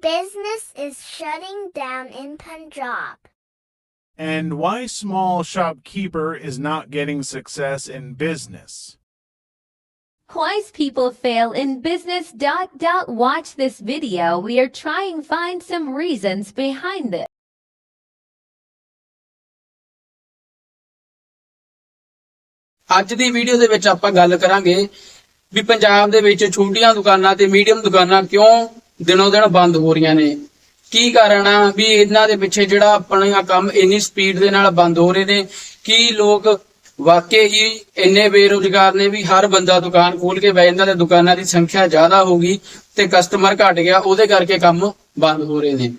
business is shutting down in Punjab. And why small shopkeeper is not getting success in business. Wise people fail in business. Dot dot. Watch this video. We are trying find some reasons behind this. ਅੱਜ ਦੀ video ਦੇ ਵਿੱਚ ਆਪਾਂ ਗੱਲ ਕਰਾਂਗੇ ਵੀ ਪੰਜਾਬ ਦੇ ਵਿੱਚ ਛੋਟੀਆਂ ਦੁਕਾਨਾਂ ਤੇ ਮੀਡੀਅਮ ਦੁਕਾਨਾਂ ਕਿਉਂ ਦਿਨੋਂ ਦਿਨ ਬੰਦ ਹੋ ਰਹੀਆਂ ਨੇ। ਕੀ ਕਾਰਨ ਆ ਵੀ ਇਹਨਾਂ ਦੇ ਪਿੱਛੇ ਜਿਹੜਾ ਆਪਣਾ ਕੰਮ ਇੰਨੀ ਸਪੀਡ ਦੇ ਨਾਲ ਬੰਦ ਹੋ ਰਹੇ ਨੇ? ਕੀ ਲੋਕ ਵਾਕਈ ਹੀ ਇੰਨੇ ਬੇਰੁਜ਼ਗਾਰ ਨੇ ਵੀ ਹਰ ਬੰਦਾ ਦੁਕਾਨ ਖੋਲ ਕੇ ਬਹਿ ਇਹਨਾਂ ਦੇ ਦੁਕਾਨਾਂ ਦੀ ਸੰਖਿਆ ਜ਼ਿਆਦਾ ਹੋ ਗਈ ਤੇ ਕਸਟਮਰ ਘਟ ਗਿਆ, ਉਹਦੇ ਕਰਕੇ ਕੰਮ ਬੰਦ ਹੋ ਰਹੇ ਨੇ।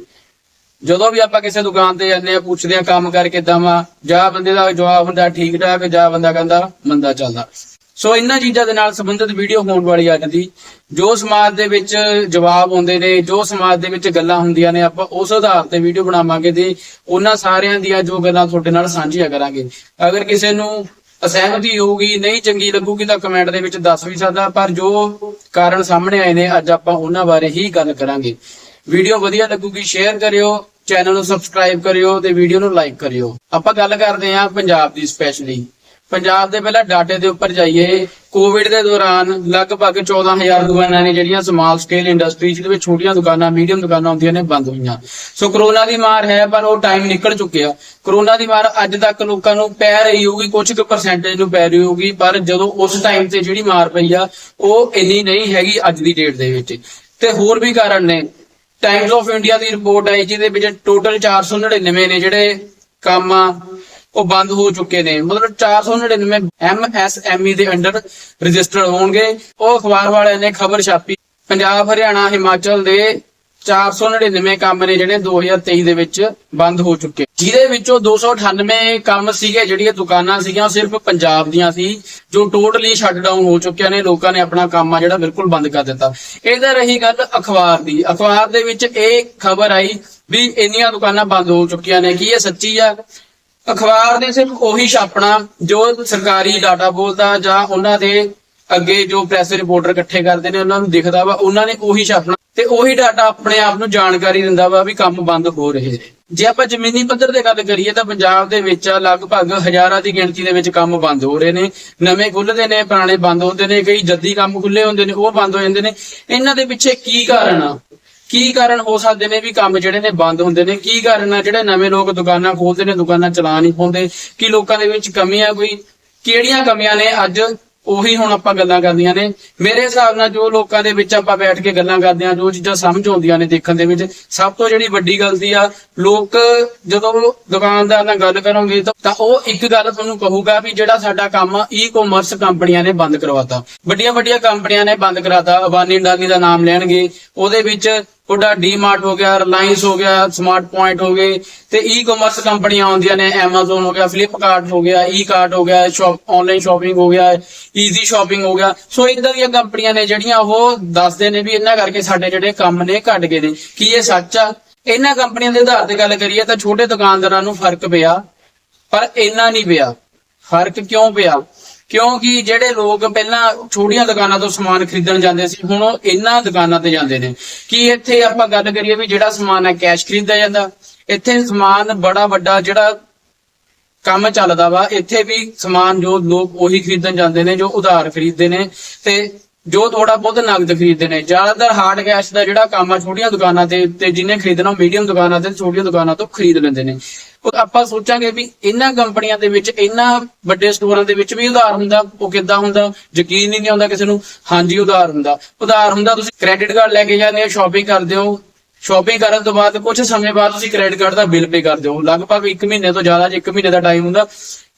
ਜਦੋਂ ਵੀ ਆਪਾਂ ਕਿਸੇ ਦੁਕਾਨ ਤੇ ਜਾਂਦੇ ਆ, ਪੁੱਛਦੇ ਆ ਕੰਮ ਕਰਕੇ ਕਿੱਦਾਂ ਜਾਂ ਬੰਦੇ ਦਾ ਜਵਾਬ ਹੁੰਦਾ ਠੀਕ ਠਾਕ ਜਾਂ ਬੰਦਾ ਕਹਿੰਦਾ ਮੰਦਾ ਚੱਲਦਾ। ਸੋ ਇਹਨਾਂ ਚੀਜ਼ਾਂ ਦੇ ਨਾਲ ਸੰਬੰਧਿਤ ਵੀਡੀਓ ਹੋਣ ਵਾਲੀ ਆ ਜਾਂਦੀ। ਜੋ ਸਮਾਜ ਦੇ ਵਿੱਚ ਜਵਾਬ ਆਉਂਦੇ ਨੇ, ਜੋ ਸਮਾਜ ਦੇ ਵਿੱਚ ਗੱਲਾਂ ਹੁੰਦੀਆਂ ਨੇ, ਆਪਾਂ ਉਸ ਆਧਾਰ ਤੇ ਵੀਡੀਓ ਬਣਾਵਾਂਗੇ ਤੇ ਉਹਨਾਂ ਸਾਰਿਆਂ ਦੀਆਂ ਜੋ ਗੱਲਾਂ ਤੁਹਾਡੇ ਨਾਲ ਸਾਂਝੀਆਂ ਕਰਾਂਗੇ। ਅਗਰ ਕਿਸੇ ਨੂੰ ਅਸਹਿਮਤੀ ਹੋਊਗੀ, ਨਹੀਂ ਚੰਗੀ ਲੱਗੂਗੀ ਤਾਂ ਕਮੈਂਟ ਦੇ ਵਿੱਚ ਦੱਸ ਵੀ ਸਕਦਾ, ਪਰ ਜੋ ਕਾਰਨ ਸਾਹਮਣੇ ਆਏ ਨੇ, ਅੱਜ ਆਪਾਂ ਉਹਨਾਂ ਬਾਰੇ ਹੀ ਗੱਲ ਕਰਾਂਗੇ। ਵੀਡੀਓ ਵਧੀਆ ਲੱਗੂਗੀ, ਸ਼ੇਅਰ ਕਰਿਓ, ਚੈਨਲ ਨੂੰ ਸਬਸਕ੍ਰਾਈਬ ਕਰਿਓ ਤੇ ਵੀਡੀਓ ਨੂੰ ਲਾਈਕ ਕਰਿਓ। ਆਪਾਂ ਗੱਲ ਕਰਦੇ ਹਾਂ ਪੰਜਾਬ ਦੀ ਸਪੈਸ਼ਲੀ ਪੰਜਾਬ ਦੇ ਪਹਿਲਾਂ ਡਾਟੇ ਦੇ ਉੱਪਰ ਜਾਈਏ ਕੋਵਿਡ ਦੇ ਦੌਰਾਨ ਲਗਭਗ 14000 ਦੁਕਾਨਾਂ ਨੇ ਜਿਹੜੀਆਂ ਸਮਾਲ ਸਕੇਲ ਇੰਡਸਟਰੀ ਜਿਹਦੇ ਵਿੱਚ ਛੋਟੀਆਂ ਦੁਕਾਨਾਂ ਮੀਡੀਅਮ ਦੁਕਾਨਾਂ ਹੁੰਦੀਆਂ ਨੇ ਬੰਦ ਹੋਈਆਂ। ਸੋ ਕਰੋਨਾ ਦੀ ਮਾਰ ਹੈ, ਪਰ ਉਹ ਟਾਈਮ ਨਿਕਲ ਚੁੱਕਿਆ। ਕਰੋਨਾ ਦੀ ਮਾਰ ਅੱਜ ਤੱਕ ਲੋਕਾਂ ਨੂੰ ਪੈ ਰਹੀ ਹੋਊਗੀ ਕੁਝ ਕੁ ਪਰਸੈਂਟੇਜ ਨੂੰ ਪੈ ਰਹੀ ਹੋਊਗੀ, ਪਰ ਜਦੋਂ ਉਸ ਟਾਈਮ ਤੇ ਜਿਹੜੀ ਮਾਰ ਪਈ ਆ, ਉਹ ਇੰਨੀ ਨਹੀਂ ਹੈਗੀ ਅੱਜ ਦੀ ਡੇਟ ਦੇ ਵਿੱਚ। ਤੇ ਹੋਰ ਵੀ ਕਾਰਨ ਨੇ। ਟਾਈਮਸ ਆਫ ਇੰਡੀਆ ਦੀ ਰਿਪੋਰਟ ਆਈ, ਜਿਹਦੇ ਵਿੱਚ ਟੋਟਲ 499 ਨੇ ਜਿਹੜੇ ਕੰਮ ਆ। ਉਹ ਬੰਦ ਹੋ ਚੁੱਕੇ ਨੇ। ਮਤਲਬ 499 ਐਮਐਸਐਮਈ ਦੇ ਅੰਡਰ ਰਜਿਸਟਰਡ ਹੋਣਗੇ। ਉਹ ਅਖਬਾਰ ਵਾਲਿਆਂ ਨੇ ਖਬਰ ਛਾਪੀ। ਪੰਜਾਬ, ਹਰਿਆਣਾ, ਹਿਮਾਚਲ ਦੇ 499 ਕੰਮ ਨੇ ਜਿਹੜੇ 2023 ਦੇ ਵਿੱਚ ਬੰਦ ਹੋ ਚੁੱਕੇ। ਜਿਹਦੇ ਵਿੱਚੋਂ 298 ਕੰਮ ਸੀਗੇ, ਜਿਹੜੀਆਂ ਦੁਕਾਨਾਂ ਸੀਗੀਆਂ ਸਿਰਫ ਪੰਜਾਬ ਦੀਆਂ ਸੀ, ਜੋ ਟੋਟਲੀ ਸ਼ਟ ਡਾਊਨ ਹੋ ਚੁੱਕਿਆ ਨੇ। ਲੋਕਾਂ ਨੇ ਆਪਣਾ ਕੰਮ ਆ ਜਿਹੜਾ ਬਿਲਕੁਲ ਬੰਦ ਕਰ ਦਿੱਤਾ। ਇਹਦਾ ਰਹੀ ਗੱਲ ਅਖਬਾਰ ਦੀ। ਅਖਬਾਰ ਦੇ ਵਿੱਚ ਇਹ ਖਬਰ ਆਈ ਵੀ ਇੰਨੀਆਂ ਦੁਕਾਨਾਂ ਬੰਦ ਹੋ ਚੁੱਕੀਆਂ ਨੇ। ਕੀ ਇਹ ਸੱਚੀ ਆ? ਅਖਬਾਰ ਨੇ ਸਿਰਫ ਉਹੀ ਛਾਪਣਾ, ਜੋ ਸਰਕਾਰੀ ਡਾਟਾ ਬੋਲਦਾ ਜਾਂ ਉਹਨਾਂ ਦੇ ਅੱਗੇ ਜੋ ਪ੍ਰੈਸ ਰਿਪੋਰਟਰ ਇਕੱਠੇ ਕਰਦੇ ਨੇ, ਉਹਨਾਂ ਨੂੰ ਦਿਖਦਾ ਵਾ, ਉਹਨਾਂ ਨੇ ਉਹੀ ਛਾਪਣਾ। ਤੇ ਉਹੀ ਡਾਟਾ ਆਪਣੇ ਆਪ ਨੂੰ ਜਾਣਕਾਰੀ ਦਿੰਦਾ ਵਾ ਵੀ ਕੰਮ ਬੰਦ ਹੋ ਰਹੇ ਨੇ। ਜੇ ਆਪਾਂ ਜ਼ਮੀਨੀ ਪੱਧਰ ਤੇ ਗੱਲ ਕਰੀਏ ਤਾਂ ਪੰਜਾਬ ਦੇ ਵਿੱਚ ਲਗਭਗ ਹਜ਼ਾਰਾਂ ਦੀ ਗਿਣਤੀ ਦੇ ਵਿੱਚ ਕੰਮ ਬੰਦ ਹੋ ਰਹੇ ਨੇ। ਨਵੇਂ ਖੁੱਲਦੇ ਨੇ, ਪੁਰਾਣੇ ਬੰਦ ਹੁੰਦੇ ਨੇ, ਕਈ ਜੱਦੀ ਕੰਮ ਖੁੱਲੇ ਹੁੰਦੇ ਨੇ, ਉਹ ਬੰਦ ਹੋ ਜਾਂਦੇ ਨੇ। ਇਹਨਾਂ ਦੇ ਪਿੱਛੇ ਕੀ ਕਾਰਨ ਆ? ਕੀ ਕਾਰਨ ਹੋ ਸਕਦੇ ਨੇ ਵੀ ਕੰਮ ਜਿਹੜੇ ਨੇ ਬੰਦ ਹੁੰਦੇ ਨੇ? ਕੀ ਕਾਰਨ ਆ? ਜਿਹੜੇ ਨਵੇਂ ਲੋਕ ਦੁਕਾਨਾਂ ਖੋਲਦੇ ਨੇ, ਦੁਕਾਨਾਂ ਚਲਾ ਨਹੀਂ ਪਾਉਂਦੇ ਕੀ ਲੋਕਾਂ ਦੇ ਵਿੱਚ ਕਮੀਆਂ ਕੋਈ? ਕਿਹੜੀਆਂ ਕਮੀਆਂ ਨੇ? ਅੱਜ ਉਹੀ ਹੁਣ ਆਪਾਂ ਗੱਲਾਂ ਕਰਦੀਆਂ ਨੇ। ਮੇਰੇ ਹਿਸਾਬ ਨਾਲ ਜੋ ਲੋਕਾਂ ਦੇ ਵਿੱਚ ਆਪਾਂ ਬੈਠ ਕੇ ਗੱਲਾਂ ਕਰਦੇ ਆ ਜੋ ਚੀਜ਼ਾਂ ਸਮਝ ਆਉਂਦੀਆਂ ਨੇ ਦੇਖਣ ਦੇ ਵਿੱਚ, ਸਭ ਤੋਂ ਜਿਹੜੀ ਵੱਡੀ ਗਲਤੀ ਆ, ਲੋਕ ਜਦੋਂ ਦੁਕਾਨਦਾਰ ਨਾਲ ਗੱਲ ਕਰੋਗੇ ਤਾਂ ਉਹ ਇੱਕ ਗੱਲ ਤੁਹਾਨੂੰ ਕਹੂਗਾ ਵੀ ਜਿਹੜਾ ਸਾਡਾ ਕੰਮ ਈ-ਕਾਮਰਸ ਕੰਪਨੀਆਂ ਨੇ ਬੰਦ ਕਰਵਾਤਾ। ਵੱਡੀਆਂ ਵੱਡੀਆਂ ਕੰਪਨੀਆਂ ਨੇ ਬੰਦ ਕਰਾਤਾ। ਅਬਾਨੀ ਅੰਡਾਨੀ ਦਾ ਨਾਮ ਲੈਣਗੇ। ਉਹਦੇ ਵਿੱਚ ਤੁਹਾਡਾ ਡੀਮਾਰਟ ਹੋ ਗਿਆ ਰਿਲਾਇੰਸ ਹੋ ਗਿਆ ਸਮਾਰਟ ਪੁਆਇੰਟ ਹੋ ਗਏ, ਤੇ ਈ-ਕਾਮਰਸ ਕੰਪਨੀਆਂ ਆਉਂਦੀਆਂ ਨੇ, Amazon ਹੋ ਗਿਆ ਫਲਿੱਪਕਾਰਟ ਹੋ ਗਿਆ ਈ-ਕਾਰਟ ਹੋ ਗਿਆ ਸ਼ਾਪ ਆਨਲਾਈਨ ਸ਼ਾਪਿੰਗ ਹੋ ਗਿਆ ਈਜ਼ੀ ਸ਼ਾਪਿੰਗ ਹੋ ਗਿਆ। ਸੋ ਇਦਾਂ ਦੀਆਂ ਕੰਪਨੀਆਂ ਨੇ ਜਿਹੜੀਆਂ ਉਹ ਦੱਸਦੇ ਨੇ ਵੀ ਇਹਨਾਂ ਕਰਕੇ ਸਾਡੇ ਜਿਹੜੇ ਕੰਮ ਨੇ ਘਟ ਗਏ ਨੇ। ਕੀ ਇਹ ਸੱਚ ਆ? ਇਹਨਾਂ ਕੰਪਨੀਆਂ ਦੇ ਆਧਾਰ ਤੇ ਗੱਲ ਕਰੀਏ ਤਾਂ ਛੋਟੇ ਦੁਕਾਨਦਾਰਾਂ ਨੂੰ ਫ਼ਰਕ ਪਿਆ, ਪਰ ਇੰਨਾ ਨਹੀਂ ਪਿਆ। ਫ਼ਰਕ ਕਿਉਂ ਪਿਆ? ਕਿਉਂਕਿ ਜਿਹੜੇ ਲੋਕ ਪਹਿਲਾਂ ਛੋਟੀਆਂ ਦੁਕਾਨਾਂ ਤੋਂ ਸਮਾਨ ਖਰੀਦਣ ਜਾਂਦੇ ਸੀ, ਹੁਣ ਉਹ ਇਹਨਾਂ ਦੁਕਾਨਾਂ ਤੇ ਜਾਂਦੇ ਨੇ। ਕੀ ਇੱਥੇ ਆਪਾਂ ਗੱਲ ਕਰੀਏ ਵੀ ਜਿਹੜਾ ਸਮਾਨ ਹੈ ਕੈਸ਼ ਖਰੀਦਿਆ ਜਾਂਦਾ? ਇੱਥੇ ਸਮਾਨ ਬੜਾ ਵੱਡਾ ਜਿਹੜਾ ਕੰਮ ਚੱਲਦਾ ਵਾ, ਇੱਥੇ ਵੀ ਸਮਾਨ ਜੋ ਲੋਕ ਉਹੀ ਖਰੀਦਣ ਜਾਂਦੇ ਨੇ, ਜੋ ਉਧਾਰ ਖਰੀਦਦੇ ਨੇ ਤੇ ਜੋ ਥੋੜਾ ਬਹੁਤ ਨਗਦ ਖਰੀਦਦੇ ਨੇ। ਜ਼ਿਆਦਾਤਰ ਹਾਰਡ ਕੈਸ਼ ਦਾ ਜਿਹੜਾ ਕੰਮ ਆ, ਛੋਟੀਆਂ ਦੁਕਾਨਾਂ ਤੇ ਤੇ ਜਿਹਨੇ ਖਰੀਦਣਾ ਮੀਡੀਅਮ ਦੁਕਾਨਾਂ ਤੇ, ਛੋਟੀਆਂ ਦੁਕਾਨਾਂ ਤੋਂ ਖਰੀਦ ਲੈਂਦੇ ਨੇ। ਆਪਾਂ ਸੋਚਾਂਗੇ ਵੀ ਇਹਨਾਂ ਕੰਪਨੀਆਂ ਦੇ ਵਿੱਚ, ਇਹਨਾਂ ਵੱਡੇ ਸਟੋਰਾਂ ਦੇ ਵਿੱਚ ਵੀ ਉਧਾਰ ਹੁੰਦਾ, ਉਹ ਕਿੱਦਾਂ ਹੁੰਦਾ? ਯਕੀਨ ਹੀ ਨਹੀਂ ਆਉਂਦਾ ਕਿਸੇ ਨੂੰ, ਹਾਂਜੀ, ਉਧਾਰ ਹੁੰਦਾ। ਉਧਾਰ ਹੁੰਦਾ, ਤੁਸੀਂ ਕ੍ਰੈਡਿਟ ਕਾਰਡ ਲੈ ਕੇ ਜਾਂਦੇ ਹੋ ਸ਼ਾਪਿੰਗ ਕਰਦੇ ਹੋ। ਸ਼ਾਪਿੰਗ ਕਰਨ ਤੋਂ ਬਾਅਦ ਕੁਝ ਸਮੇਂ ਬਾਅਦ ਤੁਸੀਂ ਕ੍ਰੈਡਿਟ ਕਾਰਡ ਦਾ ਬਿੱਲ ਪੇ ਕਰਦੇ ਹੋ। ਲਗਭਗ 1 ਮਹੀਨੇ ਤੋਂ ਜ਼ਿਆਦਾ ਜੇ 1 ਮਹੀਨੇ ਦਾ ਟਾਈਮ ਹੁੰਦਾ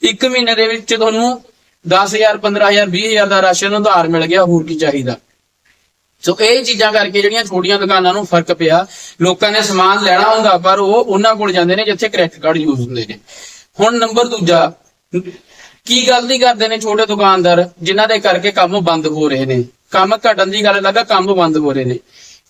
1 ਮਹੀਨੇ ਦੇ ਵਿੱਚ ਤੁਹਾਨੂੰ 10000 15000 20000 ਦਾ ਰਾਸ਼ਨ ਉਧਾਰ ਮਿਲ ਗਿਆ, ਹੋਰ ਕੀ ਚਾਹੀਦਾ? ਸੋ ਇਹ ਚੀਜ਼ਾਂ ਕਰਕੇ ਜਿਹੜੀਆਂ ਛੋਟੀਆਂ ਦੁਕਾਨਾਂ ਨੂੰ ਫ਼ਰਕ ਪਿਆ, ਲੋਕਾਂ ਨੇ ਸਮਾਨ ਲੈਣਾ ਹੁੰਦਾ, ਪਰ ਉਹ ਉਹਨਾਂ ਕੋਲ ਜਾਂਦੇ ਨੇ ਜਿੱਥੇ ਕ੍ਰੈਡਿਟ ਕਾਰਡ ਯੂਜ਼ ਹੁੰਦੇ ਨੇ। ਹੁਣ ਨੰਬਰ ਦੂਜਾ, ਕੀ ਗਲਤੀ ਕਰਦੇ ਨੇ ਛੋਟੇ ਦੁਕਾਨਦਾਰ, ਜਿਨ੍ਹਾਂ ਦੇ ਕਰਕੇ ਕੰਮ ਬੰਦ ਹੋ ਰਹੇ ਨੇ? ਕੰਮ ਘਟਣ ਦੀ ਗੱਲ ਲੱਗਾ ਕੰਮ ਬੰਦ ਹੋ ਰਹੇ ਨੇ।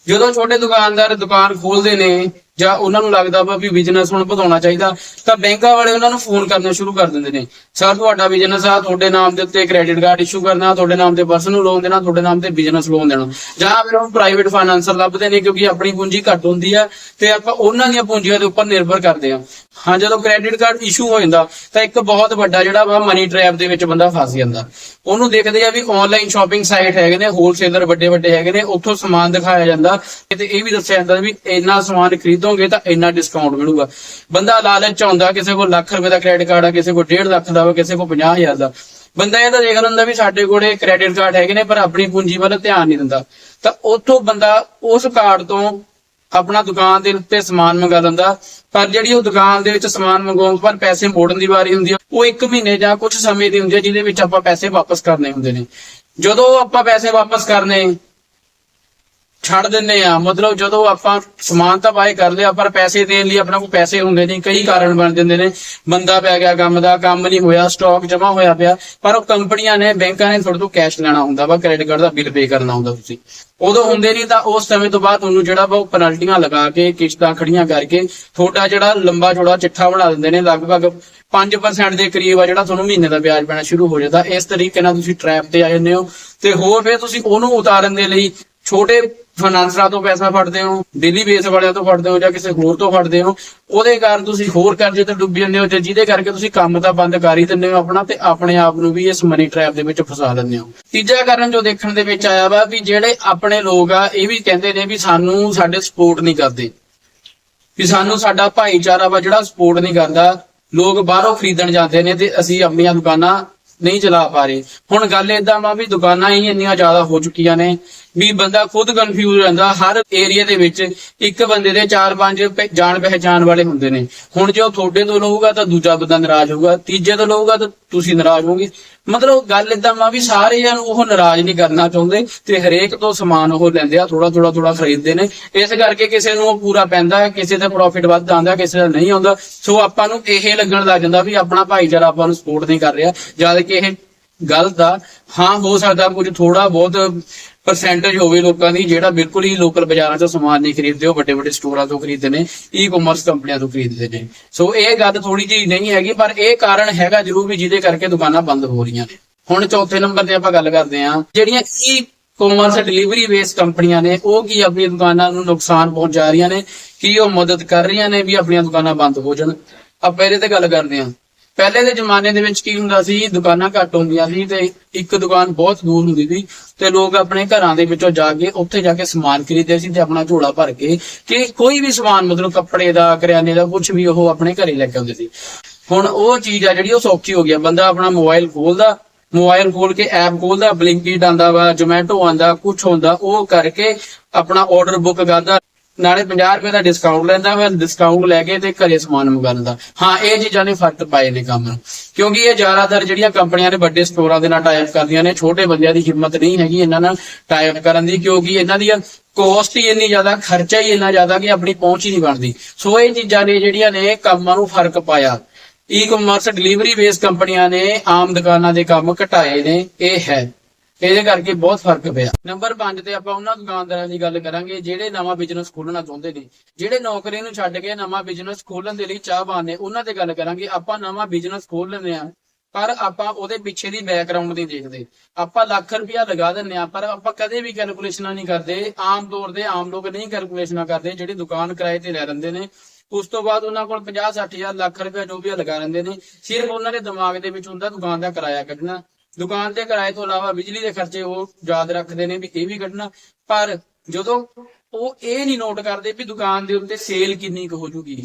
ਜਦੋਂ ਛੋਟੇ ਦੁਕਾਨਦਾਰ ਦੁਕਾਨ ਖੋਲਦੇ ਨੇ ਜਾਂ ਉਹਨਾਂ ਨੂੰ ਲੱਗਦਾ ਵਾ ਵੀ ਬਿਜ਼ਨਸ ਹੁਣ ਵਧਾਉਣਾ ਚਾਹੀਦਾ, ਤਾਂ ਬੈਂਕਾਂ ਵਾਲੇ ਉਹਨਾਂ ਨੂੰ ਫੋਨ ਕਰਨਾ ਸ਼ੁਰੂ ਕਰ ਦਿੰਦੇ ਨੇ। ਸਰ, ਤੁਹਾਡਾ ਬਿਜ਼ਨਸ ਆ, ਤੁਹਾਡੇ ਨਾਮ ਦੇ ਉੱਤੇ ਕ੍ਰੈਡਿਟ ਕਾਰਡ ਇਸ਼ੂ ਕਰਨਾ, ਤੁਹਾਡੇ ਨਾਮ ਤੇ ਪਰਸਨਲ ਲੋਨ ਦੇਣਾ, ਤੁਹਾਡੇ ਨਾਮ ਤੇ ਬਿਜ਼ਨਸ ਲੋਨ ਦੇਣਾ। ਜਾਂ ਫਿਰ ਉਹ ਪ੍ਰਾਈਵੇਟ ਫਾਈਨਾਂਸਰ ਲੱਭਦੇ ਨੇ ਕਿਉਂਕਿ ਆਪਣੀ ਪੂੰਜੀ ਘੱਟ ਹੁੰਦੀ ਆ, ਤੇ ਆਪਾਂ ਉਹਨਾਂ ਦੀਆਂ ਪੂੰਜੀਆਂ ਦੇ ਉੱਪਰ ਨਿਰਭਰ ਕਰਦੇ ਆ। ਹਾਂ, ਜਦੋਂ ਕ੍ਰੈਡਿਟ ਕਾਰਡ ਇਸ਼ੂ ਹੋ ਜਾਂਦਾ, ਤਾਂ ਇੱਕ ਬਹੁਤ ਵੱਡਾ ਜਿਹੜਾ ਵਾ ਮਨੀ ਟ੍ਰੈਪ ਦੇ ਵਿੱਚ ਬੰਦਾ ਫਸ ਜਾਂਦਾ। ਉਹਨੂੰ ਦੇਖਦੇ ਆ ਵੀ ਆਨਲਾਈਨ ਸ਼ਾਪਿੰਗ ਸਾਈਟ ਹੈਗੇ ਨੇ ਹੋਲਸੇਲਰ ਵੱਡੇ ਵੱਡੇ ਹੈਗੇ ਨੇ, ਉੱਥੋਂ ਸਮਾਨ ਦਿਖਾਇਆ ਜਾਂਦਾ, ਤੇ ਇਹ ਵੀ ਦੱਸਿਆ ਜਾਂਦਾ ਵੀ ਇੰਨਾ ਸਮਾਨ ਖਰੀਦ ਖਰੀਦੋਗੇ ਤਾਂ ਇੰਨਾ ਡਿਸਕਾਊਂਟ ਮਿਲੂਗਾ। ਬੰਦਾ ਲਾਲਚ ਆਉਂਦਾ, ਕਿਸੇ ਕੋਲ ਲੱਖ ਰੁਪਏ ਦਾ ਕ੍ਰੈਡਿਟ ਕਾਰਡ ਆ, ਕਿਸੇ ਕੋਲ 1.5 ਲੱਖ ਦਾ ਵਾ, ਕਿਸੇ ਕੋਲ 50000 ਦਾ। ਬੰਦਾ ਇਹ ਤਾਂ ਦੇਖ ਲੈਂਦਾ ਵੀ ਸਾਡੇ ਕੋਲੇ ਕ੍ਰੈਡਿਟ ਕਾਰਡ ਹੈਗੇ ਨੇ, ਪਰ ਆਪਣੀ ਪੂੰਜੀ ਵੱਲ ਧਿਆਨ ਨਹੀਂ ਦਿੰਦਾ। ਤਾਂ ਉੱਥੋਂ ਬੰਦਾ ਉਸ ਕਾਰਡ ਤੋਂ ਆਪਣਾ ਦੁਕਾਨ ਦੇ ਉੱਤੇ ਸਮਾਨ ਮੰਗਾ ਲੈਂਦਾ। ਪਰ ਜਿਹੜੀ ਉਹ ਦੁਕਾਨ ਦੇ ਵਿੱਚ ਸਮਾਨ ਮੰਗਾਉਣ ਪਰ ਪੈਸੇ ਮੋੜਨ ਦੀ ਵਾਰੀ ਹੁੰਦੀ ਆ, ਉਹ 1 ਮਹੀਨੇ ਜਾਂ ਕੁਝ ਸਮੇਂ ਦੀ ਹੁੰਦੀ ਆ, ਜਿਹਦੇ ਵਿੱਚ ਆਪਾਂ ਪੈਸੇ ਵਾਪਸ ਕਰਨੇ ਹੁੰਦੇ ਨੇ। ਜਦੋਂ ਆਪਾਂ ਪੈਸੇ ਵਾਪਸ ਕਰਨੇ ਛੱਡ ਦਿੰਨੇ ਆ। ਮਤਲਬ ਜਦੋਂ ਆਪਾਂ ਸਮਾਨ ਤਾਂ ਬਾਏ ਕਰ ਲਿਆ, ਪਰ ਪੈਸੇ ਦੇਣ ਲਈ ਆਪਣਾ ਕੋਲ ਪੈਸੇ ਹੁੰਦੇ ਨਹੀਂ। ਕਈ ਕਾਰਨ ਬਣ ਜਾਂਦੇ ਨੇ। ਬੰਦਾ ਪੈ ਗਿਆ ਕੰਮ ਦਾ, ਕੰਮ ਨਹੀਂ ਹੋਇਆ ਸਟਾਕ ਜਮਾ ਹੋਇਆ ਪਿਆ। ਪਰ ਉਹ ਕੰਪਨੀਆਂ ਨੇ, ਬੈਂਕਾਂ ਨੇ ਤੁਹਾਡੇ ਤੋਂ ਕੈਸ਼ ਲੈਣਾ ਹੁੰਦਾ ਵਾ ਕ੍ਰੈਡਿਟ ਕਾਰਡ ਦਾ ਬਿੱਲ ਪੇ ਕਰਨਾ ਹੁੰਦਾ ਤੁਸੀਂ। ਉਦੋਂ ਹੁੰਦੇ ਨਹੀਂ ਤਾਂ ਉਸ ਸਮੇਂ ਤੋਂ ਬਾਅਦ ਤੁਹਾਨੂੰ ਜਿਹੜਾ ਵਾ ਉਹ ਪੈਨਲਟੀਆਂ ਲਗਾ ਕੇ, ਕਿਸ਼ਤਾਂ ਖੜੀਆਂ ਕਰਕੇ ਤੁਹਾਡਾ ਜਿਹੜਾ ਲੰਬਾ ਚੌੜਾ ਚਿੱਠਾ ਬਣਾ ਦਿੰਦੇ ਨੇ। ਲਗਭਗ 5% ਦੇ ਕਰੀਬ ਆ ਜਿਹੜਾ ਤੁਹਾਨੂੰ ਮਹੀਨੇ ਦਾ ਵਿਆਜ ਪੈਣਾ ਸ਼ੁਰੂ ਹੋ ਜਾਂਦਾ। ਇਸ ਤਰੀਕੇ ਨਾਲ ਤੁਸੀਂ ਟ੍ਰੈਪ ਤੇ ਆ ਜਾਂਦੇ ਹੋ। ਤੇ ਹੋਰ ਫਿਰ ਤੁਸੀਂ ਉਹਨੂੰ ਉਤਾਰਨ ਦੇ ਲਈ ਛੋਟੇ ਫਾਈਨਾਂਸਰਾਂ ਤੋਂ ਪੈਸਾ ਫੜਦੇ ਹੋ ਡੇਲੀ ਬੇਸ ਵਾਲਿਆਂ ਤੋਂ ਫੜਦੇ ਹੋ ਜਾਂ ਕਿਸੇ ਹੋਰ ਤੋਂ ਫੜਦੇ ਹੋ, ਉਹਦੇ ਕਾਰਨ ਤੁਸੀਂ ਹੋਰ ਕਰਜ਼ੇ ਤੇ ਡੁੱਬ ਜਾਂਦੇ ਹੋ ਤੇ ਜਿਹਦੇ ਕਰਕੇ ਤੁਸੀਂ ਕੰਮ ਤਾਂ ਬੰਦ ਕਰ ਹੀ ਦਿੰਦੇ ਹੋ ਆਪਣਾ ਤੇ ਆਪਣੇ ਆਪ ਨੂੰ ਵੀ ਇਸ ਮਨੀ ਟ੍ਰੈਪ ਦੇ ਵਿੱਚ ਫਸਾ ਲੈਂਦੇ ਹੋ। ਤੀਜਾ ਕਾਰਨ ਜੋ ਦੇਖਣ ਦੇ ਵਿੱਚ ਆਇਆ ਵਾ ਵੀ ਜਿਹੜੇ ਆਪਣੇ ਲੋਕ ਆ, ਇਹ ਵੀ ਕਹਿੰਦੇ ਨੇ ਵੀ ਸਾਨੂੰ ਸਾਡੇ ਸਪੋਰਟ ਨਹੀਂ ਕਰਦੇ। ਵੀ ਸਾਨੂੰ ਸਾਡਾ ਭਾਈਚਾਰਾ ਵਾ ਜਿਹੜਾ ਸਪੋਰਟ ਨਹੀਂ ਕਰਦਾ, ਲੋਕ ਬਾਹਰੋਂ ਖਰੀਦਣ ਜਾਂਦੇ ਨੇ ਤੇ ਅਸੀਂ ਆਪਣੀਆਂ ਦੁਕਾਨਾਂ ਨਹੀਂ ਚਲਾ ਪਾ ਰਹੇ। ਹੁਣ ਗੱਲ ਏਦਾਂ ਵਾ ਵੀ ਦੁਕਾਨਾਂ ਹੀ ਇੰਨੀਆਂ ਜ਼ਿਆਦਾ ਹੋ ਚੁੱਕੀਆਂ ਨੇ ਵੀ ਬੰਦਾ ਖੁਦ ਕਨਫਿਊਜ਼ ਰਹਿੰਦਾ, ਹਰ ਏਰੀਆ ਦੇ ਵਿੱਚ ਇੱਕ ਬੰਦੇ ਦੇ 4-5 ਜਾਣ ਪਹਿਚਾਣ ਵਾਲੇ ਹੁੰਦੇ ਨੇ। ਹੁਣ ਜੇ ਉਹ ਤੁਹਾਡੇ ਤੋਂ ਲਊਗਾ ਤਾਂ ਦੂਜਾ ਬੰਦਾ ਨਾਰਾਜ਼ ਹੋਊਗਾ, ਤੀਜੇ ਤੋਂ ਲਊਗਾ ਤਾਂ ਤੁਸੀਂ ਨਾਰਾਜ਼ ਹੋਗੇ ਮਤਲਬ ਗੱਲ ਏਦਾਂ ਵਾ ਵੀ ਸਾਰਿਆਂ ਨੂੰ ਉਹ ਨਾਰਾਜ਼ ਨਹੀਂ ਕਰਨਾ ਚਾਹੁੰਦੇ ਤੇ ਹਰੇਕ ਤੋਂ ਸਮਾਨ ਉਹ ਲੈਂਦੇ ਆ ਥੋੜਾ ਥੋੜਾ ਥੋੜਾ ਖਰੀਦਦੇ ਨੇ। ਇਸ ਕਰਕੇ ਕਿਸੇ ਨੂੰ ਉਹ ਪੂਰਾ ਪੈਂਦਾ ਹੈ ਕਿਸੇ ਦਾ ਪ੍ਰੋਫਿਟ ਵੱਧ ਆਉਂਦਾ, ਕਿਸੇ ਦਾ ਨਹੀਂ ਆਉਂਦਾ। ਸੋ ਆਪਾਂ ਨੂੰ ਇਹ ਲੱਗਣ ਲੱਗ ਜਾਂਦਾ ਵੀ ਆਪਣਾ ਭਾਈਚਾਰਾ ਆਪਾਂ ਨੂੰ ਸਪੋਰਟ ਨਹੀਂ ਕਰ ਰਿਹਾ, ਜਦ ਕਿ ਇਹ ਗਲਤ ਆ ਹਾਂ, ਹੋ ਸਕਦਾ ਕੁਝ ਥੋੜਾ ਬਹੁਤ ਪਰਸੈਂਟੇਜ ਹੋਵੇ ਲੋਕਾਂ ਦੀ, ਜਿਹੜਾ ਬਿਲਕੁਲ ਹੀ ਲੋਕਲ ਬਾਜ਼ਾਰਾਂ 'ਚੋਂ ਸਮਾਨ ਨਹੀਂ ਖਰੀਦਦੇ, ਉਹ ਵੱਡੇ ਵੱਡੇ ਸਟੋਰਾਂ ਤੋਂ ਖਰੀਦਦੇ ਨੇ ਈ-ਕਾਮਰਸ ਕੰਪਨੀਆਂ ਤੋਂ ਖਰੀਦਦੇ ਨੇ। ਸੋ ਇਹ ਗੱਲ ਥੋੜੀ ਜਿਹੀ ਨਹੀਂ ਹੈਗੀ, ਪਰ ਇਹ ਕਾਰਨ ਹੈਗਾ ਜ਼ਰੂਰ ਵੀ ਜਿਹਦੇ ਕਰਕੇ ਦੁਕਾਨਾਂ ਬੰਦ ਹੋ ਰਹੀਆਂ ਨੇ। ਹੁਣ ਚੌਥੇ ਨੰਬਰ ਤੇ ਆਪਾਂ ਗੱਲ ਕਰਦੇ ਹਾਂ, ਜਿਹੜੀਆਂ ਈ ਕਾਮਰਸ ਡਿਲੀਵਰੀ ਬੇਸ ਕੰਪਨੀਆਂ ਨੇ, ਉਹ ਕੀ ਆਪਣੀਆਂ ਦੁਕਾਨਾਂ ਨੂੰ ਨੁਕਸਾਨ ਪਹੁੰਚਾ ਰਹੀਆਂ ਨੇ, ਕੀ ਉਹ ਮਦਦ ਕਰ ਰਹੀਆਂ ਨੇ ਵੀ ਆਪਣੀਆਂ ਦੁਕਾਨਾਂ ਬੰਦ ਹੋ ਜਾਣ? ਆਪਾਂ ਇਹਦੇ ਤੇ ਗੱਲ ਕਰਦੇ ਹਾਂ। ਪਹਿਲੇ ਦੇ ਜ਼ਮਾਨੇ ਦੇ ਵਿੱਚ ਕੀ ਹੁੰਦਾ ਸੀ, ਦੁਕਾਨਾਂ ਘੱਟ ਹੁੰਦੀਆਂ ਸੀ ਤੇ ਇੱਕ ਦੁਕਾਨ ਬਹੁਤ ਦੂਰ ਹੁੰਦੀ ਸੀ ਤੇ ਲੋਕ ਆਪਣੇ ਘਰਾਂ ਦੇ ਵਿੱਚੋਂ ਜਾ ਕੇ ਉੱਥੇ ਜਾ ਕੇ ਸਮਾਨ ਖਰੀਦਦੇ ਸੀ ਤੇ ਆਪਣਾ ਝੋਲਾ ਭਰ ਕੇ ਤੇ ਕੋਈ ਵੀ ਸਮਾਨ, ਮਤਲਬ ਕੱਪੜੇ ਦਾ, ਕਰਿਆਨੇ ਦਾ ਕੁਝ ਵੀ ਉਹ ਆਪਣੇ ਘਰੇ ਲੈ ਕੇ ਆਉਂਦੇ ਸੀ। ਹੁਣ ਉਹ ਚੀਜ਼ ਆ ਜਿਹੜੀ ਉਹ ਸੌਖੀ ਹੋ ਗਈ ਆ। ਬੰਦਾ ਆਪਣਾ ਮੋਬਾਈਲ ਖੋਲਦਾ, ਮੋਬਾਈਲ ਖੋਲ ਕੇ ਐਪ ਖੋਲਦਾ ਬਲਿੰਕਿਟ ਆਂਦਾ ਵਾ ਜੋਮੈਟੋ ਆਂਦਾ ਕੁਝ ਹੁੰਦਾ, ਉਹ ਕਰਕੇ ਆਪਣਾ ਆਰਡਰ ਬੁੱਕ ਕਰਦਾ। ਨਾਲੇ 50 ਰੁਪਏ ਦਾ ਡਿਸਕਾਊਂਟ ਲੈਂਦਾ ਵਾ ਡਿਸਕਾਊਂਟ ਲੈ ਕੇ ਤੇ ਘਰੇ ਸਮਾਨ ਮੰਗਾ ਲੈਂਦਾ ਹਾਂ, ਇਹ ਚੀਜ਼ਾਂ ਨੇ ਫ਼ਰਕ ਪਾਏ ਨੇ ਕੰਮ ਨੂੰ। ਕਿਉਂਕਿ ਇਹ ਜ਼ਿਆਦਾਤਰ ਜਿਹੜੀਆਂ ਕੰਪਨੀਆਂ ਨੇ ਵੱਡੇ ਸਟੋਰਾਂ ਦੇ ਨਾਲ ਟਾਈਪ ਕਰਦੀਆਂ ਨੇ, ਛੋਟੇ ਬੰਦਿਆਂ ਦੀ ਹਿੰਮਤ ਨਹੀਂ ਹੈਗੀ ਇਹਨਾਂ ਨਾਲ ਟਾਈਪ ਕਰਨ ਦੀ, ਕਿਉਂਕਿ ਇਹਨਾਂ ਦੀ ਕੋਸਟ ਹੀ ਇੰਨੀ ਜ਼ਿਆਦਾ, ਖਰਚਾ ਹੀ ਇੰਨਾ ਜ਼ਿਆਦਾ ਕਿ ਆਪਣੀ ਪਹੁੰਚ ਹੀ ਨਹੀਂ ਬਣਦੀ। ਸੋ ਇਹ ਚੀਜ਼ਾਂ ਨੇ ਜਿਹੜੀਆਂ ਨੇ ਕੰਮਾਂ ਨੂੰ ਫ਼ਰਕ ਪਾਇਆ। ਈ-ਕਾਮਰਸ ਡਿਲੀਵਰੀ ਬੇਸ ਕੰਪਨੀਆਂ ਨੇ ਆਮ ਦੁਕਾਨਾਂ ਦੇ ਕੰਮ ਘਟਾਏ ਨੇ, ਇਹ ਹੈ। ਇਹਦੇ ਕਰਕੇ ਬਹੁਤ ਫ਼ਰਕ ਪਿਆ। ਨੰਬਰ 5 ਤੇ ਆਪਾਂ ਉਹਨਾਂ ਦੁਕਾਨਦਾਰਾਂ ਦੀ ਗੱਲ ਕਰਾਂਗੇ, ਜਿਹੜੇ ਨਵਾਂ ਬਿਜ਼ਨਸ ਖੋਲਣਾ ਚਾਹੁੰਦੇ ਨੇ। ਜਿਹੜੇ ਨੌਕਰੀ ਨੂੰ ਛੱਡ ਕੇ ਨਵਾਂ ਬਿਜ਼ਨਸ ਖੋਲਣ ਦੇ ਲਈ ਚਾਹਵਾਨ ਨੇ, ਉਹਨਾਂ ਤੇ ਗੱਲ ਕਰਾਂਗੇ। ਆਪਾਂ ਨਵਾਂ ਬਿਜ਼ਨਸ ਖੋਲ ਲੈਂਦੇ ਆ ਪਰ ਆਪਾਂ ਉਹਦੇ ਪਿੱਛੇ ਦੀ ਬੈਕਗ੍ਰਾਉਂਡ ਨਹੀਂ ਦੇਖਦੇ। ਆਪਾਂ ਲੱਖ ਰੁਪਇਆ ਲਗਾ ਦਿੰਦੇ ਆ ਪਰ ਆਪਾਂ ਕਦੇ ਵੀ ਕੈਲਕੂਲੇਸ਼ਨਾਂ ਨਹੀਂ ਕਰਦੇ। ਆਮ ਤੌਰ ਤੇ ਆਮ ਲੋਕ ਨਹੀਂ ਕੈਲਕੂਲੇਸ਼ਨਾਂ ਕਰਦੇ, ਜਿਹੜੇ ਦੁਕਾਨ ਕਿਰਾਏ ਤੇ ਲੈ ਲੈਂਦੇ ਨੇ। ਉਸ ਤੋਂ ਬਾਅਦ ਉਹਨਾਂ ਕੋਲ 50 60000 ਲੱਖ ਰੁਪਇਆ ਜੋ ਵੀ ਲਗਾ ਲੈਂਦੇ ਨੇ। ਸਿਰਫ ਉਹਨਾਂ ਦੇ ਦਿਮਾਗ ਦੇ ਵਿੱਚ ਹੁੰਦਾ ਦੁਕਾਨ ਦਾ ਕਿਰਾਇਆ ਕੱਢਣਾ। ਦੁਕਾਨ ਦੇ ਕਿਰਾਏ ਤੋਂ ਇਲਾਵਾ ਬਿਜਲੀ ਦੇ ਖਰਚੇ ਉਹ ਯਾਦ ਰੱਖਦੇ ਨੇ ਵੀ ਇਹ ਵੀ ਕੱਢਣਾ। ਪਰ ਜਦੋਂ ਉਹ ਇਹ ਨਹੀਂ ਨੋਟ ਕਰਦੇ ਵੀ ਦੁਕਾਨ ਦੇ ਉੱਤੇ ਸੇਲ ਕਿੰਨੀ ਕੁ ਹੋ ਜੂਗੀ।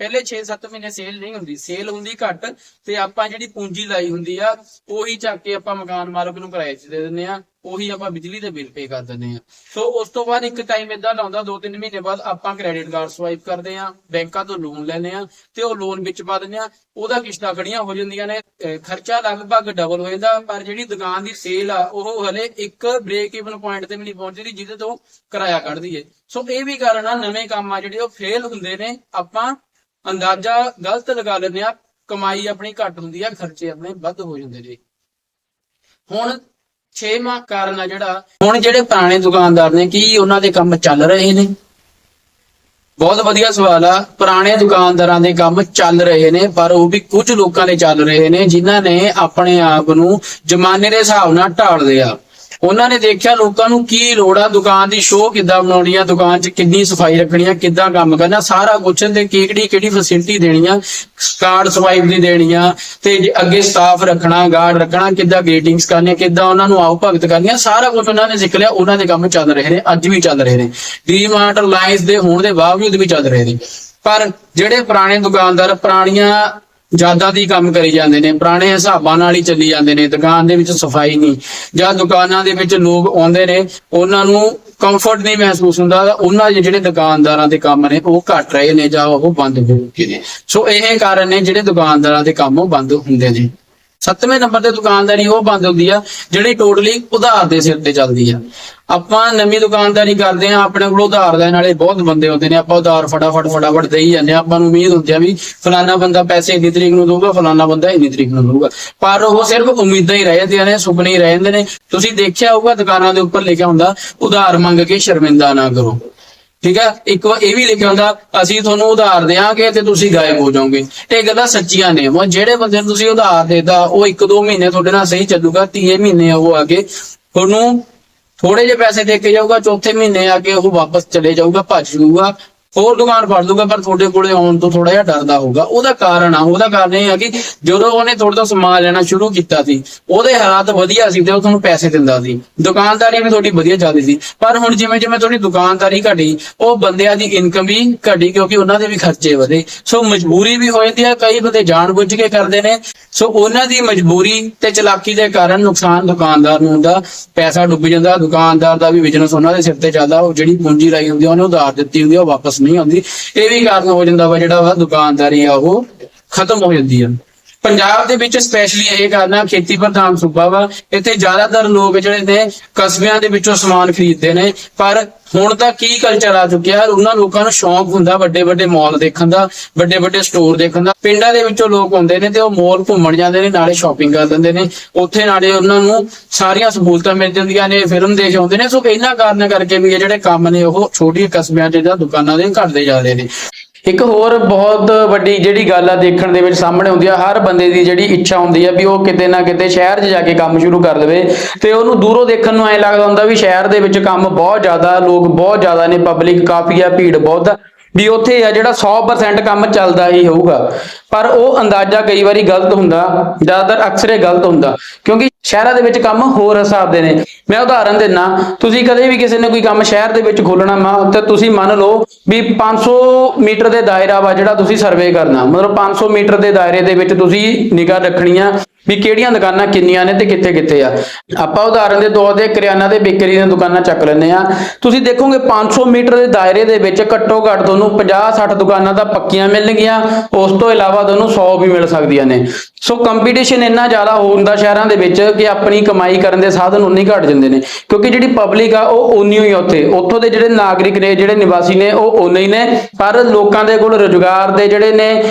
ਪਹਿਲੇ 6-7 ਮਹੀਨੇ ਸੇਲ ਨਹੀਂ ਹੁੰਦੀ। ਸੇਲ ਹੁੰਦੀ ਘੱਟ ਤੇ ਆਪਾਂ ਜਿਹੜੀ ਪੂੰਜੀ ਲਾਈ ਹੁੰਦੀ ਆ, ਉਹੀ ਚੱਕ ਕੇ ਆਪਾਂ ਮਕਾਨ ਮਾਲਕ ਨੂੰ ਕਿਰਾਏ 'ਚ ਦੇ ਦਿੰਦੇ ਆ। ਉਹੀ ਆਪਾਂ ਬਿਜਲੀ ਦੇ ਬਿੱਲ ਪੇ ਕਰ ਦਿੰਦੇ ਆ ਸੋ ਉਸ ਤੋਂ ਬਾਅਦ ਇੱਕ ਟਾਈਮ ਇਦਾਂ ਦਾ ਆਉਂਦਾ 2-3 ਮਹੀਨੇ ਬਾਅਦ ਆਪਾਂ ਕ੍ਰੈਡਿਟ ਕਾਰਡ ਸਵਾਈਪ ਕਰਦੇ ਆ ਬੈਂਕਾਂ ਤੋਂ ਲੋਨ ਲੈਂਦੇ ਆ ਤੇ ਉਹ ਲੋਨ ਵਿੱਚ ਪਾ ਦਿੰਦੇ ਆ ਉਹਦਾ ਕਿਸ਼ਤਾਂ ਖੜੀਆਂ ਹੋ ਜਾਂਦੀਆਂ ਨੇ ਖਰਚਾ ਲਗਭਗ ਡਬਲ ਹੋ ਜਾਂਦਾ, ਪਰ ਜਿਹੜੀ ਦੁਕਾਨ ਦੀ ਸੇਲ ਆ, ਉਹ ਹਲੇ ਇੱਕ ਬ੍ਰੇਕ ਇਵਨ ਪੁਆਇੰਟ ਤੇ ਵੀ ਨਹੀਂ ਪਹੁੰਚਦੀ, ਜਿਹਦੇ ਤੋਂ ਕਿਰਾਇਆ ਕੱਢਦੀ ਏ ਸੋ ਇਹ ਵੀ ਕਾਰਨ ਆ, ਨਵੇਂ ਕੰਮ ਆ ਜਿਹੜੇ ਉਹ ਫੇਲ ਹੁੰਦੇ ਨੇ, ਆਪਾਂ ਅੰਦਾਜ਼ਾ ਗਲਤ ਲਗਾ ਲੈਂਦੇ ਆ ਕਮਾਈ ਆਪਣੀ ਘੱਟ ਹੁੰਦੀ ਆ, ਖਰਚੇ ਆਪਣੇ ਵੱਧ ਹੋ ਜਾਂਦੇ ਨੇ। ਹੁਣ ਛੇਵਾਂ ਕਾਰਨ ਆ ਜਿਹੜਾ। ਹੁਣ ਜਿਹੜੇ ਪੁਰਾਣੇ ਦੁਕਾਨਦਾਰ ਨੇ, ਕੀ ਉਹਨਾਂ ਦੇ ਕੰਮ ਚੱਲ ਰਹੇ ਨੇ? ਬਹੁਤ ਵਧੀਆ ਸਵਾਲ ਆ। ਪੁਰਾਣੇ ਦੁਕਾਨਦਾਰਾਂ ਦੇ ਕੰਮ ਚੱਲ ਰਹੇ ਨੇ, ਪਰ ਉਹ ਵੀ ਕੁਝ ਲੋਕਾਂ ਦੇ ਚੱਲ ਰਹੇ ਨੇ, ਜਿਨ੍ਹਾਂ ਨੇ ਆਪਣੇ ਆਪ ਨੂੰ ਜ਼ਮਾਨੇ ਦੇ ਹਿਸਾਬ ਨਾਲ ਢਾਲ ਲਿਆ ਉਹਨਾਂ ਨੇ ਦੇਖਿਆ ਲੋਕਾਂ ਨੂੰ ਕੀ ਲੋੜ ਆ, ਦੁਕਾਨ ਦੀ ਸ਼ੋਅ ਕਿੱਦਾਂ ਬਣਾਉਣੀ ਆ, ਦੁਕਾਨ 'ਚ ਕਿੰਨੀ ਸਫ਼ਾਈ ਰੱਖਣੀ ਆ, ਕਿੱਦਾਂ ਕੰਮ ਕਰਨਾ, ਸਾਰਾ ਕੁਝ ਤੇ ਕਿਹੜੀ ਕਿਹੜੀ ਫੈਸਿਲਿਟੀ ਦੇਣੀ ਆ ਕਾਰਡ ਸਵਾਈਪ ਦੀ ਦੇਣੀ ਆ, ਤੇ ਅੱਗੇ ਸਟਾਫ ਰੱਖਣਾ ਗਾਰਡ ਰੱਖਣਾ, ਕਿੱਦਾਂ ਗ੍ਰੀਟਿੰਗਸ ਕਰਨੀਆਂ, ਕਿੱਦਾਂ ਉਹਨਾਂ ਨੂੰ ਆਓ ਭਗਤ ਕਰਨੀਆਂ, ਸਾਰਾ ਕੁਝ ਉਹਨਾਂ ਨੇ ਸਿੱਖ ਲਿਆ, ਉਹਨਾਂ ਦੇ ਕੰਮ ਚੱਲ ਰਹੇ ਨੇ, ਅੱਜ ਵੀ ਚੱਲ ਰਹੇ ਨੇ। ਡੀਮਾਰਟ ਰਿਲਾਇੰਸ ਦੇ ਹੋਣ ਦੇ ਬਾਵਜੂਦ ਵੀ ਚੱਲ ਰਹੇ ਨੇ। ਪਰ ਜਿਹੜੇ ਪੁਰਾਣੇ ਦੁਕਾਨਦਾਰ, ਪੁਰਾਣੀਆਂ ਯਾਦਾਂ ਦੀ ਕੰਮ ਕਰੀ ਜਾਂਦੇ ਨੇ, ਪੁਰਾਣੇ ਹਿਸਾਬਾਂ ਨਾਲ ਹੀ ਚੱਲੀ ਜਾਂਦੇ ਨੇ, ਦੁਕਾਨ ਦੇ ਵਿੱਚ ਸਫ਼ਾਈ ਨਹੀਂ। ਜਾਂ ਦੁਕਾਨਾਂ ਦੇ ਵਿੱਚ ਲੋਕ ਆਉਂਦੇ ਨੇ, ਉਹਨਾਂ ਨੂੰ ਕੰਫਰਟ ਨਹੀਂ ਮਹਿਸੂਸ ਹੁੰਦਾ ਉਹਨਾਂ ਦੇ ਜਿਹੜੇ ਦੁਕਾਨਦਾਰਾਂ ਦੇ ਕੰਮ ਨੇ, ਉਹ ਘਟ ਰਹੇ ਨੇ ਜਾਂ ਉਹ ਬੰਦ ਹੋ ਚੁੱਕੇ ਨੇ। ਸੋ ਇਹ ਕਾਰਨ ਨੇ ਜਿਹੜੇ ਦੁਕਾਨਦਾਰਾਂ ਦੇ ਕੰਮ ਉਹ ਬੰਦ ਹੁੰਦੇ ਨੇ। ਸੱਤਵੇਂ ਨੰਬਰ ਤੇ ਦੁਕਾਨਦਾਰੀ ਉਹ ਬੰਦ ਹੁੰਦੀ ਆ, ਜਿਹੜੀ ਟੋਟਲੀ ਉਧਾਰ ਦੇ ਸਿਰ ਤੇ ਚੱਲਦੀ ਆ। ਆਪਾਂ ਨਵੀਂ ਦੁਕਾਨਦਾਰੀ ਕਰਦੇ ਆ, ਆਪਣੇ ਕੋਲ ਉਧਾਰ ਲੈਣ ਵਾਲੇ ਬਹੁਤ ਬੰਦੇ ਹੁੰਦੇ ਨੇ, ਆਪਾਂ ਉਧਾਰ ਫਟਾਫਟ ਫਟਾਫਟ ਦੇਈ ਜਾਂਦੇ ਆ। ਆਪਾਂ ਨੂੰ ਉਮੀਦ ਹੁੰਦੀ ਆ ਵੀ ਫਲਾਨਾ ਬੰਦਾ ਪੈਸੇ ਇੰਨੀ ਤਰੀਕ ਨੂੰ ਦਊਗਾ, ਫਲਾਨਾ ਬੰਦਾ ਇੰਨੀ ਤਰੀਕ ਨੂੰ ਦਊਗਾ। ਪਰ ਉਹ ਸਿਰਫ ਉਮੀਦਾਂ ਹੀ ਰਹਿ ਜਾਂਦੀਆਂ ਨੇ, ਸੁਪਨੇ ਹੀ ਰਹਿ ਜਾਂਦੇ ਨੇ। ਤੁਸੀਂ ਦੇਖਿਆ ਹੋਊਗਾ ਦੁਕਾਨਾਂ ਦੇ ਉੱਪਰ ਲਿਖਿਆ ਹੁੰਦਾ, ਉਧਾਰ ਮੰਗ ਕੇ ਸ਼ਰਮਿੰਦਾ ਨਾ ਕਰੋ। ਠੀਕ ਹੈ ਇੱਕ ਵਾਰ ਇਹ ਵੀ ਲਿਖਿਆ ਹੁੰਦਾ, ਅਸੀਂ ਤੁਹਾਨੂੰ ਉਧਾਰ ਦੇਾਂਗੇ ਤੇ ਤੁਸੀਂ ਗਾਇਬ ਹੋ ਜਾਓਗੇ। ਇਹ ਗੱਲਾਂ ਸੱਚੀਆਂ ਨੇ। ਉਹ ਜਿਹੜੇ ਬੰਦੇ ਨੂੰ ਤੁਸੀਂ ਉਧਾਰ ਦੇਤਾ, ਉਹ ਇੱਕ ਦੋ ਮਹੀਨੇ ਤੁਹਾਡੇ ਨਾਲ ਸਹੀ ਚੱਲੂਗਾ, ਤੀਏ ਮਹੀਨੇ ਉਹ ਆ ਕੇ ਤੁਹਾਨੂੰ ਥੋੜੇ ਜਿਹੇ ਪੈਸੇ ਦੇ ਕੇ ਜਾਊਗਾ, ਚੌਥੇ ਮਹੀਨੇ ਆ ਕੇ ਉਹ ਵਾਪਸ ਚਲੇ ਜਾਊਗਾ, ਭੱਜ ਜਾਊਗਾ। ਹੋਰ ਦੁਕਾਨ ਫੜ ਲੂਗਾ ਪਰ ਤੁਹਾਡੇ ਕੋਲੇ ਆਉਣ ਤੋਂ ਥੋੜਾ ਜਿਹਾ ਡਰਦਾ ਹੋਊਗਾ। ਉਹਦਾ ਕਾਰਨ ਆ, ਉਹਦਾ ਕਾਰਨ ਇਹ ਆ ਕਿ ਜਦੋਂ ਉਹਨੇ ਥੋੜਾ ਜਿਹਾ ਸਮਾਨ ਲੈਣਾ ਸ਼ੁਰੂ ਕੀਤਾ ਸੀ, ਉਹਦੇ ਹਾਲਾਤ ਵਧੀਆ ਸੀ ਤੇ ਉਹ ਤੁਹਾਨੂੰ ਪੈਸੇ ਦਿੰਦਾ ਸੀ। ਦੁਕਾਨਦਾਰੀ ਵੀ ਤੁਹਾਡੀ ਵਧੀਆ ਚੱਲਦੀ ਸੀ। ਪਰ ਹੁਣ ਜਿਵੇਂ ਜਿਵੇਂ ਤੁਹਾਡੀ ਦੁਕਾਨਦਾਰੀ ਘਟੀ, ਉਹ ਬੰਦਿਆਂ ਦੀ ਇਨਕਮ ਵੀ ਘਟੀ ਕਿਉਂਕਿ ਉਹਨਾਂ ਦੇ ਵੀ ਖਰਚੇ ਵਧੇ। ਸੋ ਮਜਬੂਰੀ ਵੀ ਹੋ ਜਾਂਦੀ ਆ, ਕਈ ਬੰਦੇ ਜਾਣਬੁੱਝ ਕੇ ਕਰਦੇ ਨੇ। ਸੋ ਉਹਨਾਂ ਦੀ ਮਜਬੂਰੀ ਤੇ ਚਲਾਕੀ ਦੇ ਕਾਰਨ ਨੁਕਸਾਨ ਦੁਕਾਨਦਾਰ ਨੂੰ ਹੁੰਦਾ। ਪੈਸਾ ਡੁੱਬ ਜਾਂਦਾ, ਦੁਕਾਨਦਾਰ ਦਾ ਵੀ ਬਿਜ਼ਨਸ ਉਹਨਾਂ ਦੇ ਸਿਰ ਤੇ ਚੱਲਦਾ। ਉਹ ਜਿਹੜੀ ਪੂੰਜੀ ਲਾਈ ਹੁੰਦੀ ਆ, ਉਹਨੇ ਉਧਾਰ ਦਿੱਤੀ ਹੁੰਦੀ ਆ, ਉਹ ਵਾਪਸ ਨਹੀਂ ਆਉਂਦੀ। ਇਹ ਵੀ ਕਾਰਨ ਹੋ ਜਾਂਦਾ ਵਾ ਜਿਹੜਾ ਵਾ ਦੁਕਾਨਦਾਰੀ ਆ ਉਹ ਖਤਮ ਹੋ ਜਾਂਦੀ ਆ। ਪੰਜਾਬ ਦੇ ਵਿੱਚ ਸਪੈਸ਼ਲੀ ਇਹ ਕਰਨਾ ਖੇਤੀ ਪ੍ਰਧਾਨ ਸੂਬਾ ਵਾ, ਇੱਥੇ ਜ਼ਿਆਦਾਤਰ ਲੋਕ ਜਿਹੜੇ ਨੇ ਕਸਬਿਆਂ ਦੇ ਵਿੱਚੋਂ ਸਮਾਨ ਖਰੀਦਦੇ ਨੇ, ਪਰ ਹੁਣ ਤਾਂ ਕੀ ਕਲਚਰ ਆ ਚੁੱਕਿਆ, ਉਹਨਾਂ ਲੋਕਾਂ ਨੂੰ ਸ਼ੌਂਕ ਹੁੰਦਾ ਵੱਡੇ ਵੱਡੇ ਮਾਲ ਦੇਖਣ ਦਾ ਵੱਡੇ ਵੱਡੇ ਸਟੋਰ ਦੇਖਣ ਦਾ। ਪਿੰਡਾਂ ਦੇ ਵਿੱਚੋਂ ਲੋਕ ਆਉਂਦੇ ਨੇ ਤੇ ਉਹ ਮਾਲ ਘੁੰਮਣ ਜਾਂਦੇ ਨੇ, ਨਾਲੇ ਸ਼ਾਪਿੰਗ ਕਰ ਦਿੰਦੇ ਨੇ। ਉੱਥੇ ਨਾਲੇ ਉਹਨਾਂ ਨੂੰ ਸਾਰੀਆਂ ਸਹੂਲਤਾਂ ਮਿਲ ਜਾਂਦੀਆਂ ਨੇ ਫਿਲਮ ਦੇਖ ਆਉਂਦੇ ਨੇ। ਸੋ ਇਹਨਾਂ ਕਾਰਨਾਂ ਕਰਕੇ ਵੀ ਇਹ ਜਿਹੜੇ ਕੰਮ ਨੇ, ਉਹ ਛੋਟੀਆਂ ਕਸਬਿਆਂ 'ਚ ਜਾਂ ਦੁਕਾਨਾਂ ਦੇ ਘਟਦੇ ਜਾ ਰਹੇ ਨੇ। ਇੱਕ ਹੋਰ ਬਹੁਤ ਵੱਡੀ ਜਿਹੜੀ ਗੱਲ ਆ ਦੇਖਣ ਦੇ ਵਿੱਚ ਸਾਹਮਣੇ ਆਉਂਦੀ ਆ, ਹਰ ਬੰਦੇ ਦੀ ਜਿਹੜੀ ਇੱਛਾ ਹੁੰਦੀ ਆ ਵੀ ਉਹ ਕਿਤੇ ਨਾ ਕਿਤੇ ਸ਼ਹਿਰ 'ਚ ਜਾ ਕੇ ਕੰਮ ਸ਼ੁਰੂ ਕਰ ਲਵੇ ਤੇ ਉਹਨੂੰ ਦੂਰੋਂ ਦੇਖਣ ਨੂੰ ਐ ਲੱਗਦਾ ਹੁੰਦਾ ਵੀ ਸ਼ਹਿਰ ਦੇ ਵਿੱਚ ਕੰਮ ਬਹੁਤ ਜ਼ਿਆਦਾ, ਲੋਕ ਬਹੁਤ ਜ਼ਿਆਦਾ ਨੇ ਪਬਲਿਕ ਕਾਫੀ ਆ, ਭੀੜ ਬਹੁਤ ਆ, ਵੀ ਉੱਥੇ ਆ ਜਿਹੜਾ 100% ਕੰਮ ਚੱਲਦਾ ਹੀ ਹੋਊਗਾ। ਪਰ ਉਹ ਅੰਦਾਜ਼ਾ ਕਈ ਵਾਰੀ ਗਲਤ ਹੁੰਦਾ, ਜ਼ਿਆਦਾਤਰ ਅਕਸਰ ਗਲਤ ਹੁੰਦਾ, ਕਿਉਂਕਿ ਸ਼ਹਿਰਾਂ ਦੇ ਵਿੱਚ ਕੰਮ ਹੋਰ ਹਿਸਾਬ ਦੇ ਨੇ। ਮੈਂ ਉਦਾਹਰਨ ਦਿੰਨਾ, ਤੁਸੀਂ ਕਦੇ ਵੀ ਕਿਸੇ ਨੇ ਕੋਈ ਕੰਮ ਸ਼ਹਿਰ ਦੇ ਵਿੱਚ ਖੋਲਣਾ ਮਾ, ਤਾਂ ਤੁਸੀਂ ਮੰਨ ਲਓ ਵੀ 500 ਮੀਟਰ ਦੇ ਦਾਇਰਾ ਵਾ ਜਿਹੜਾ ਤੁਸੀਂ ਸਰਵੇ ਕਰਨਾ, ਮਤਲਬ 500 ਮੀਟਰ ਦੇ ਦਾਇਰੇ ਦੇ ਵਿੱਚ ਤੁਸੀਂ ਨਿਗਾਹ ਰੱਖਣੀ ਆ ਵੀ ਕਿਹੜੀਆਂ ਦੁਕਾਨਾਂ ਕਿੰਨੀਆਂ ਨੇ ਤੇ ਕਿੱਥੇ ਕਿੱਥੇ ਆ। ਆਪਾਂ ਉਦਾਹਰਨ ਦੇ ਤੌਰ ਤੇ ਕਰਿਆਨਾ ਤੇ ਬੇਕਰੀ ਦੀਆਂ ਦੁਕਾਨਾਂ ਚੱਕ ਲੈਂਦੇ ਆ ਤੁਸੀਂ ਦੇਖੋਗੇ 500 ਮੀਟਰ ਦੇ ਦਾਇਰੇ ਦੇ ਵਿੱਚ ਘੱਟੋ ਘੱਟ ਤੁਹਾਨੂੰ 50 60 ਦੁਕਾਨਾਂ ਤਾਂ ਪੱਕੀਆਂ ਮਿਲਣਗੀਆਂ। ਉਸ ਤੋਂ ਇਲਾਵਾ ਤੁਹਾਨੂੰ 100 ਵੀ ਮਿਲ ਸਕਦੀਆਂ ਨੇ। ਸੋ ਕੰਪੀਟੀਸ਼ਨ ਇੰਨਾ ਜ਼ਿਆਦਾ ਹੁੰਦਾ ਸ਼ਹਿਰਾਂ ਦੇ ਵਿੱਚ ਕਿ ਆਪਣੀ ਕਮਾਈ ਕਰਨ ਦੇ ਸਾਧਨ ਉਨੇ ਘਟ ਜਾਂਦੇ ਨੇ। ਕਿਉਂਕਿ ਜਿਹੜੀ ਪਬਲਿਕ ਆ, ਉਹ ਉਨੀ ਹੀ ਉੱਥੇ। ਉੱਥੋਂ ਦੇ ਜਿਹੜੇ ਨਾਗਰਿਕ ਨੇ, ਜਿਹੜੇ ਨਿਵਾਸੀ ਨੇ, ਉਹ ਉਨੇ ਹੀ ਨੇ। ਪਰ ਲੋਕਾਂ ਦੇ ਕੋਲ ਰੁਜ਼ਗਾਰ ਦੇ ਜਿਹੜੇ ਨੇ,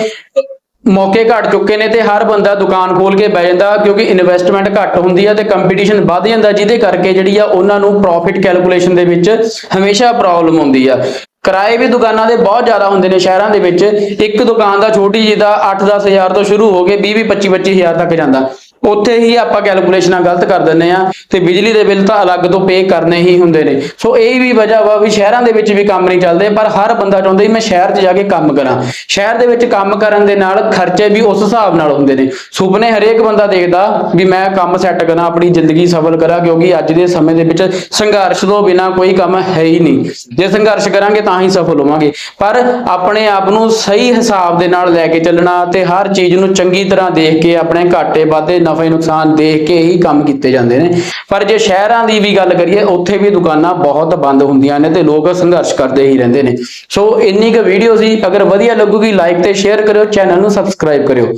ਮੌਕੇ ਘਟ ਚੁੱਕੇ ਨੇ ਤੇ ਹਰ ਬੰਦਾ ਦੁਕਾਨ ਖੋਲ ਕੇ ਬਹਿ ਜਾਂਦਾ ਕਿਉਂਕਿ ਇਨਵੈਸਟਮੈਂਟ ਘੱਟ ਹੁੰਦੀ ਆ ਤੇ ਕੰਪੀਟੀਸ਼ਨ ਵੱਧ ਜਾਂਦਾ ਜਿਹਦੇ ਕਰਕੇ ਜਿਹੜੀ ਆ ਉਹਨਾਂ ਨੂੰ ਪ੍ਰੋਫਿਟ ਕੈਲਕੂਲੇਸ਼ਨ ਦੇ ਵਿੱਚ ਹਮੇਸ਼ਾ ਪ੍ਰੋਬਲਮ ਹੁੰਦੀ ਆ। ਕਿਰਾਏ ਵੀ ਦੁਕਾਨਾਂ ਦੇ ਬਹੁਤ ਜ਼ਿਆਦਾ ਹੁੰਦੇ ਨੇ ਸ਼ਹਿਰਾਂ ਦੇ ਵਿੱਚ। ਇੱਕ ਦੁਕਾਨ ਦਾ ਛੋਟੀ ਜਿਹੀ ਦਾ 8-10 ਹਜ਼ਾਰ ਤੋਂ ਸ਼ੁਰੂ ਹੋ ਕੇ 20-20 25-25 ਹਜ਼ਾਰ ਤੱਕ ਜਾਂਦਾ। ਉੱਥੇ ਹੀ ਆਪਾਂ ਕੈਲਕੂਲੇਸ਼ਨਾਂ ਗਲਤ ਕਰ ਦਿੰਨੇ ਆ ਤੇ ਬਿਜਲੀ ਦੇ ਬਿੱਲ ਤਾਂ ਅਲੱਗ ਤੋਂ ਪੇ ਕਰਨੇ ਹੀ ਹੁੰਦੇ ਨੇ। ਸੋ ਇਹ ਵੀ ਵਜ੍ਹਾ ਵਾ ਵੀ ਸ਼ਹਿਰਾਂ ਦੇ ਵਿੱਚ ਵੀ ਕੰਮ ਨਹੀਂ ਚੱਲਦੇ, ਪਰ ਹਰ ਬੰਦਾ ਚਾਹੁੰਦਾ ਮੈਂ ਸ਼ਹਿਰ 'ਚ ਜਾ ਕੇ ਕੰਮ ਕਰਾਂ। ਸ਼ਹਿਰ ਦੇ ਵਿੱਚ ਕੰਮ ਕਰਨ ਦੇ ਨਾਲ ਖਰਚੇ ਵੀ ਉਸ ਹਿਸਾਬ ਨਾਲ ਹੁੰਦੇ ਨੇ। ਸੁਪਨੇ ਹਰੇਕ ਬੰਦਾ ਦੇਖਦਾ ਵੀ ਮੈਂ ਕੰਮ ਸੈੱਟ ਕਰਾਂ, ਆਪਣੀ ਜ਼ਿੰਦਗੀ ਸਫਲ ਕਰਾਂ, ਕਿਉਂਕਿ ਅੱਜ ਦੇ ਸਮੇਂ ਦੇ ਵਿੱਚ ਸੰਘਰਸ਼ ਤੋਂ ਬਿਨਾ ਕੋਈ ਕੰਮ ਹੈ ਹੀ ਨਹੀਂ। ਜੇ ਸੰਘਰਸ਼ ਕਰਾਂਗੇ ਤਾਂ ਹੀ ਸਫਲ ਹੋਵਾਂਗੇ। ਪਰ ਆਪਣੇ ਆਪ ਨੂੰ ਸਹੀ ਹਿਸਾਬ ਦੇ ਨਾਲ ਲੈ ਕੇ ਚੱਲਣਾ ਤੇ ਹਰ ਚੀਜ਼ ਨੂੰ ਚੰਗੀ ਤਰ੍ਹਾਂ ਦੇਖ ਕੇ ਆਪਣੇ ਘਾਟੇ ਵਾਧੇ ਨਫੇ ਨੁਕਸਾਨ ਦੇਖ ਕੇ ਹੀ ਕੰਮ ਕੀਤੇ ਜਾਂਦੇ ਨੇ। ਪਰ ਜੇ ਸ਼ਹਿਰਾਂ ਦੀ ਵੀ ਗੱਲ ਕਰੀਏ, ਉੱਥੇ ਵੀ ਦੁਕਾਨਾਂ ਬਹੁਤ ਬੰਦ ਹੁੰਦੀਆਂ ਨੇ ਤੇ ਲੋਕ ਸੰਘਰਸ਼ ਕਰਦੇ ਹੀ ਰਹਿੰਦੇ ਨੇ। ਸੋ ਇੰਨੀ ਕੁ ਵੀਡੀਓ ਸੀ। ਅਗਰ ਵਧੀਆ ਲੱਗੂਗੀ ਲਾਈਕ ਤੇ ਸ਼ੇਅਰ ਕਰਿਓ ਚੈਨਲ ਨੂੰ ਸਬਸਕ੍ਰਾਈਬ ਕਰਿਓ।